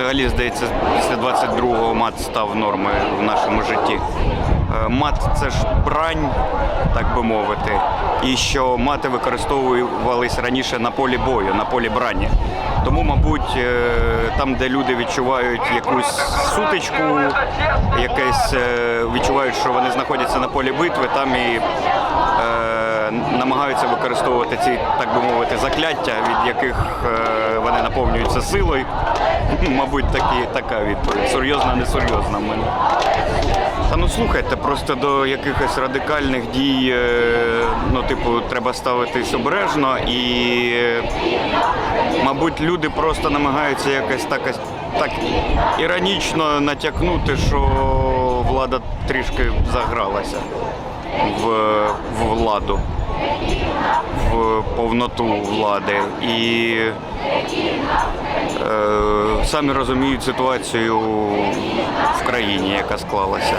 взагалі, здається, після 22-го мат став нормою в нашому житті. Е, Мат це ж брань, так би мовити, і що мати використовувались раніше на полі бою, на полі брані. Тому, мабуть, е, там, де люди відчувають якусь сутичку, якесь е, відчувають, що вони знаходяться на полі битви, там і е, намагаються використовувати ці, так би мовити, закляття, від яких вони наповнюються силою. Мабуть, такі, така відповідь. Серйозна, несерйозна в мене. Та ну слухайте, просто до якихось радикальних дій, е, ну, типу, треба ставитись обережно і, мабуть, люди просто намагаються якось так, так іронічно натякнути, що влада трішки загралася в, в владу, в повноту влади. І самі розуміють ситуацію в країні, яка склалася.